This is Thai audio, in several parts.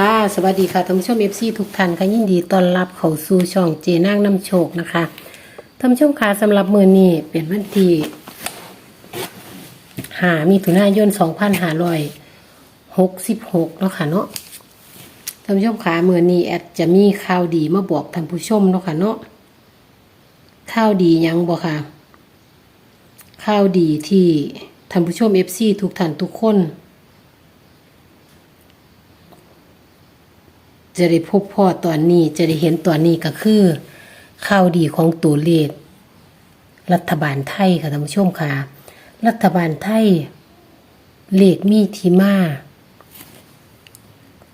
ค่ะสวัสดีค่ะท่านผู้ชมเอฟซีทุกท่านค่ะยินดีต้อนรับเข้าสู่ช่องเจนางน้ำโชคนะคะท่านผู้ชมค่ะสำหรับมือนี้เป็นวันที่หามีถุนายน2566เนาะค่ะเนาะท่านผู้ชมค่ะมือนี้แอดจะมีข่าวดีมาบอกท่านผู้ชมเนาะค่ะเนาะข่าวดียังบ่ค่ะข่าวดีที่ท่านผู้ชมเอฟซีทุกท่านทุกคน จะได้พบพ่อตอนนี้จะได้เห็นตอนนี้ก็คือข่าวดีของตัวเลขรัฐบาลไทยค่ะท่านผู้ชมค่ะ รัฐบาลไทยเลขมีทีมา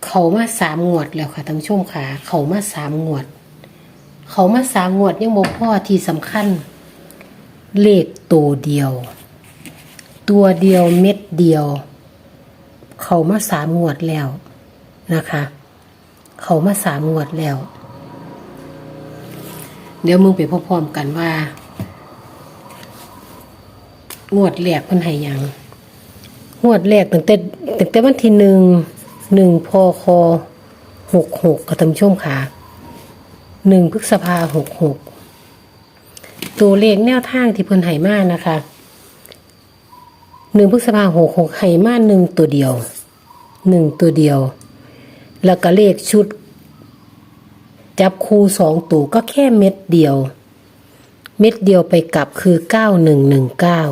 เขามาสามงวดแล้วค่ะท่านผู้ชมค่ะ เขามาสามงวด เขามาสามงวดยังบอกพ่อที่สำคัญ เลขตัวเดียว ตัวเดียวเม็ดเดียว เขามาสามงวดแล้วนะคะ เขามาสามงวดแล้ว เดี๋ยวมึงไปพร้อมๆกันว่า งวดแรกเพิ่นให้ยังงวดแรกตั้งแต่ตั้งแต่วันที่หนึ่งหนึ่งพคหกหกกับท่านผู้ชมค่ะหนึ่งพฤษภาหกหกตัวเลขแนวทางที่เพิ่นให้มานะคะหนึ่งพฤษภาหกหกให้มาหนึ่งตัวเดียวหนึ่งตัวเดียว แล้วก็เลขชุด จับคู่สองตัวก็แค่เม็ดเดียว เม็ดเดียวไปกลับคือเก้าหนึ่งหนึ่งเก้า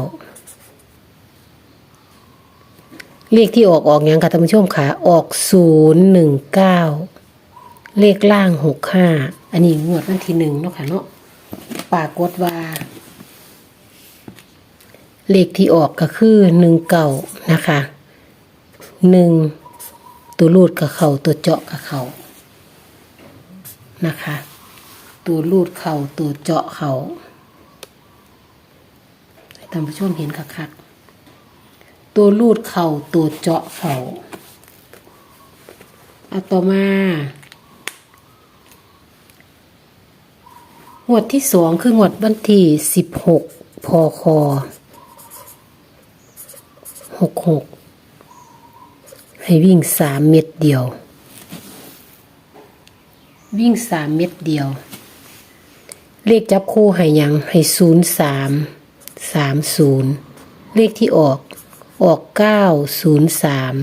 เลขที่ออกออกอยังค่ะท่านผู้ชมค่ะออกศูนย์หนึ่งเก้าเลขล่างหกห้าอันนี้งวดวันที่หนึ่งเนาะค่ะเนาะปากฏว่าเลขที่ออกก็คือหนึ่งเก่านะคะหนึ่ง ตัวรูดกับเขาตัวเจาะกับเขานะคะ ตัวรูดเข่าตัวเจาะเขาให้ท่านผู้ชมเห็นคักๆตัวรูดเข่าตัวเจาะเขาเอาต่อมางวดที่สองคืองวดวันที่สิบหกพคหกหก ให้วิ่งสามเม็ดเดียว วิ่งสามเม็ดเดียว เลขจับคู่ให้ยังให้ศูนย์สามสามศูนย์เลขที่ออกออกเก้าศูนย์สาม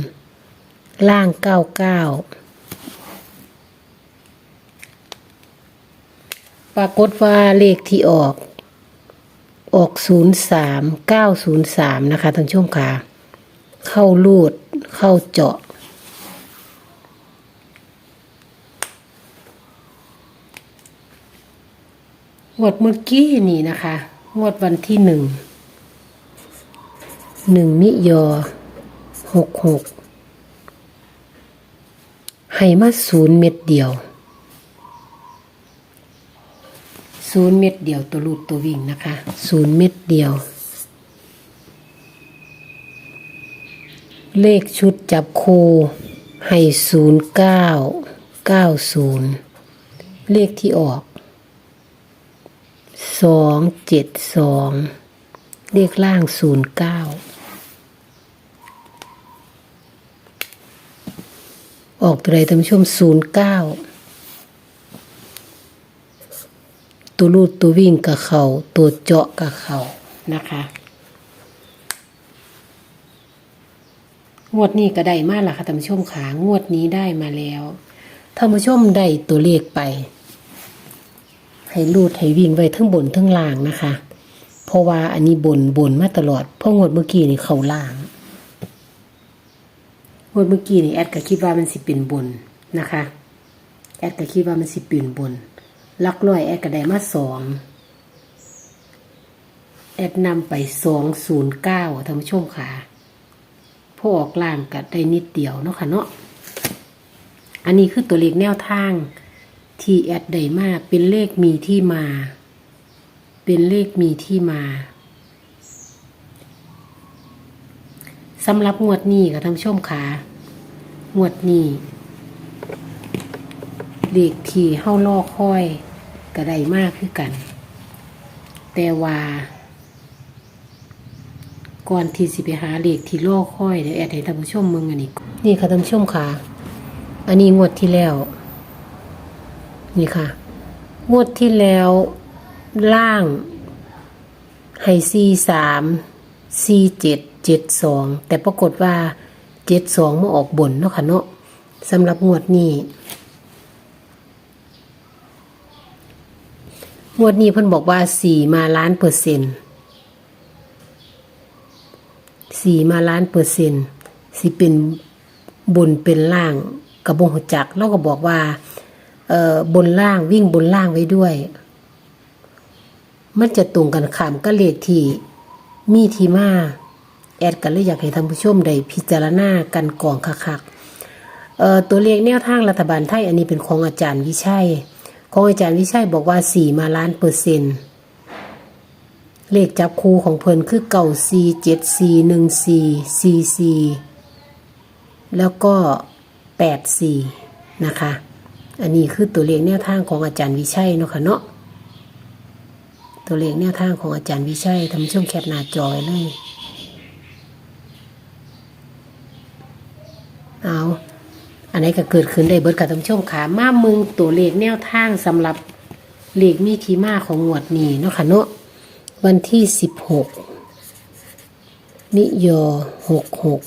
ล่างเก้าเก้าปรากฏว่าเลขที่ออกออกศูนย์สามเก้าศูนย์สามนะคะท่านผู้ชมค่ะ เข้าลูด เข้าเจาะ งวดเมื่อกี้นี่นะคะ งวดวันที่หนึ่ง หนึ่งมิยอหกหกให้มาศูนย์เม็ดเดียวศูนย์เม็ดเดียวตัวลูดตัววิ่งนะคะศูนย์เม็ดเดียว เลขชุดจับคู่ให้ศูนย์เก้าเก้าศูนย์เลขที่ออกสองเจ็ดสองเลขล่างศูนย์เก้าออกตัวใดท่านผู้ชมศูนย์เก้าตัวรูดตัววิ่งกับเขาตัวเจาะกับเขานะคะ งวดนี้ก็ได้มาละค่ะท่านผู้ชมขางวดนี้ได้มาแล้วท่านผู้ชมได้ตัวเลขไป ให้รูดให้วิ่งไว้ทั้งบนทั้งล่างนะคะ เพราะว่าอันนี้บนบนมาตลอดเพราะงวดเมื่อกี้นี่เขาล่างงวดเมื่อกี้นี่แอดก็คิดว่ามันสิเป็นบนนะคะ แอดก็คิดว่ามันสิเป็นบนลักร้อยแอดก็ได้มาสองแอดนำไปสองศูนย์เก้าท่านผู้ชมค่ะ พวกออกล่างกัดได้นิดเดียวเนาะค่ะเนาะอันนี้คือตัวเลขแนวทางที่แอดได้มาเป็นเลขมีที่มา เป็นเลขมีที่มาสำหรับงวดนี้กับท่านผู้ชมค่ะงวดนี้เลขที่เฮาล่อค่อยก็ได้มากคือกัน แต่ว่า ก่อนที่สิไปหาเลขที่ล่อค่อยเดี๋ยวแอดให้ท่านผู้ชมมึงอันนี้ นี่ค่ะท่านผู้ชมค่ะ อันนี้งวดที่แล้ว นี่ค่ะ งวดที่แล้วล่างให้ซีสามซีเจ็ดเจ็ดสองแต่ปรากฏว่าเจ็ดสองมาออกบนเนาะค่ะเนาะสำหรับงวดนี้งวดนี้เพิ่นบอกว่าสี่มาล้านเปอร์เซ็นต์ สี่มาล้านเปอร์เซ็นต์สิเป็นบนเป็นล่างกระบงหัวจักแล้วก็บอกว่าเอ่อบนล่างวิ่งบนล่างไว้ด้วย มันจะตรงกันขามก็เลขที่มีทีมาแอดกันเลยอยากให้ท่านผู้ชมได้พิจารณากันก่องคักๆเอ่อตัวเลขแนวทางรัฐบาลไทยอันนี้เป็นของอาจารย์วิชัย ของอาจารย์วิชัยบอกว่าสี่มาล้านเปอร์เซ็นต์ เลขจับคู่ของเพิ่นคือเก่าซีเจ็ดซีหนึ่งซีซีซีแล้วก็แปดซีนะคะ อันนี้คือตัวเลขแนวทางของอาจารย์วิชัยเนาะค่ะเนาะตัวเลขแนวทางของอาจารย์วิชัยทำช่วงแคปหน้าจอยเลย เอาอันไหนก็เกิดขึ้นได้เบิดกับท่านผู้ชมขามามึงตัวเลขแนวทางสำหรับเลขมีทีมาของงวดนี้เนาะค่ะเนาะ วันที่สิบหกมิยอหกหก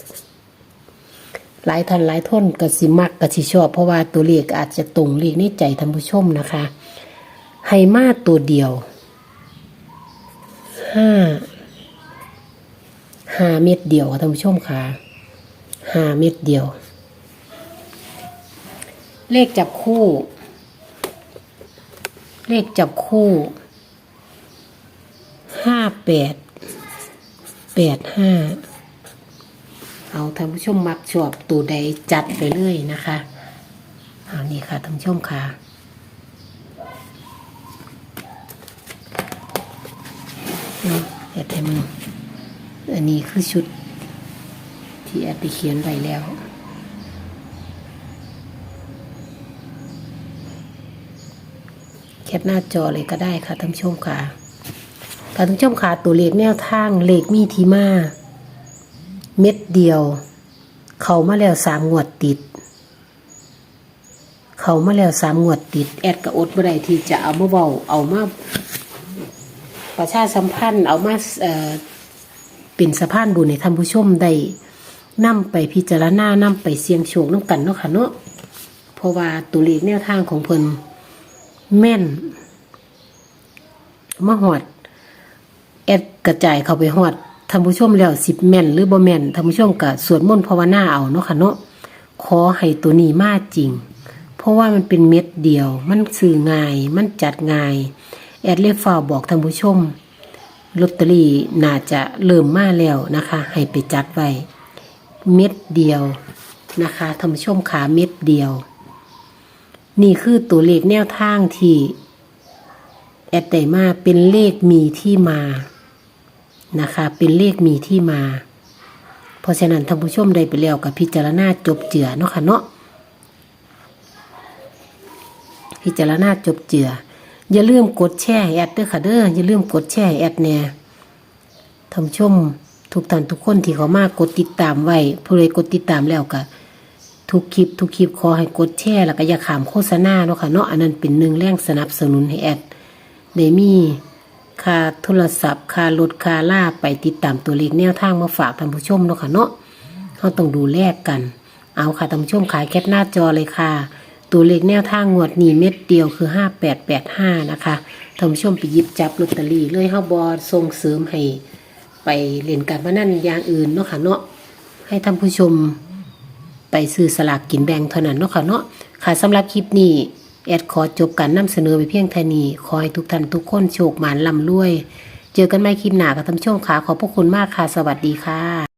หลายท่านหลายท่านกสิมักกสิชอบ เพราะว่าตัวเลขอาจจะตรงเลขในใจท่านผู้ชมนะคะให้มาตัวเดียวห้าห้าเม็ดเดียวค่ะท่านผู้ชมค่ะห้าเม็ดเดียว เลขจับคู่ เลขจับคู่ ห้าแปดแปดห้าเอาท่านผู้ชมมักชอบตัวใดจัดไปเลยนะคะเอานี่ค่ะท่านผู้ชมค่ะเนาะแอดให้มันอันนี้คือชุด ที่แอดไปเขียนไว้แล้วแคปหน้าจอเลยก็ได้ค่ะท่านผู้ชมค่ะ ท่านผู้ชมค่ะตัวเลขแนวทางเลขมีทีมาเม็ดเดียว เขามาแล้วสามงวดติด เขามาแล้วสามงวดติด แอดกับอดบ่ได้ที่จะเอามาเบาเอามาประชาสัมพันธ์เอามาเอ่อเป็นสะพานบุญในท่านผู้ชมได้นำไปพิจารณานำไปเสี่ยงโชคน้ำกันเนาะค่ะเนาะเพราะว่าตัวเลขแนวทางของเพิ่นแม่นมาหอด อดกระจายเข้าไปฮอดท่านผู้ชมแล้วสิบแม่นหรือบ่แม่นท่านผู้ชมก็สวดมนต์ภาวนาเอาเนาะค่ะเนาะขอให้ตัวนี้มาจริง เพราะว่ามันเป็นเม็ดเดียว มันสื่อง่าย มันจัดง่าย แอดเลฟฟ้าวบอกท่านผู้ชมลอตเตอรี่น่าจะเริ่มมาแล้วนะคะ ให้ไปจัดไว้ เม็ดเดียวนะคะท่านผู้ชมขาเม็ดเดียว นี่คือตัวเลขแนวทางที่แอดได้มาเป็นเลขมีที่มา นะคะ เป็นเลขมีที่มา เพราะฉะนั้นท่านผู้ชมได้ไปแล้วกับพิจารณาจบเจือเนาะค่ะเนาะพิจารณาจบเจือ อย่าลืมกดแชร์แอดเด้อค่ะเด้ออย่าลืมกดแชร์แอดแน่ท่านผู้ชมทุกท่านทุกคนที่เขามากดติดตามไว้ผู้ใดกดติดตามแล้วก็ทุกคลิปทุกคลิปขอให้กดแชร์แล้วก็อย่าขามโฆษณาเนาะค่ะเนาะอันนั้นเป็นหนึ่งแรงสนับสนุนให้แอดได้มี ค่าโทรศัพท์ค่ารถค่าล่าไปติดตามตัวเลขแนวทางมาฝากท่านผู้ชมเนาะค่ะเนาะเขาต้องดูแลกกัน เอาค่ะท่านผู้ชมขายแคปหน้าจอเลยค่ะ ตัวเลขแนวทางงวดนี้เม็ดเดียวคือ 5885 นะคะท่านผู้ชมไปหยิบจับลอตเตอรี่เลยเฮาบอส่งเสริมให้ไปเล่นการพนันอย่างอื่นเนาะค่ะเนาะให้ท่านผู้ชมไปซื้อสลากกินแบ่งเท่านั้นเนาะค่ะเนาะค่ะสำหรับคลิปนี้ แอดขอจบการนำเสนอไปเพียงเท่านี้ขอให้ทุกท่านทุกคนโชคหมานลำรวย เจอกันใหม่คลิปหน้ากับท่านผู้ชมค่ะขอบพระคุณมากค่ะ สวัสดีค่ะ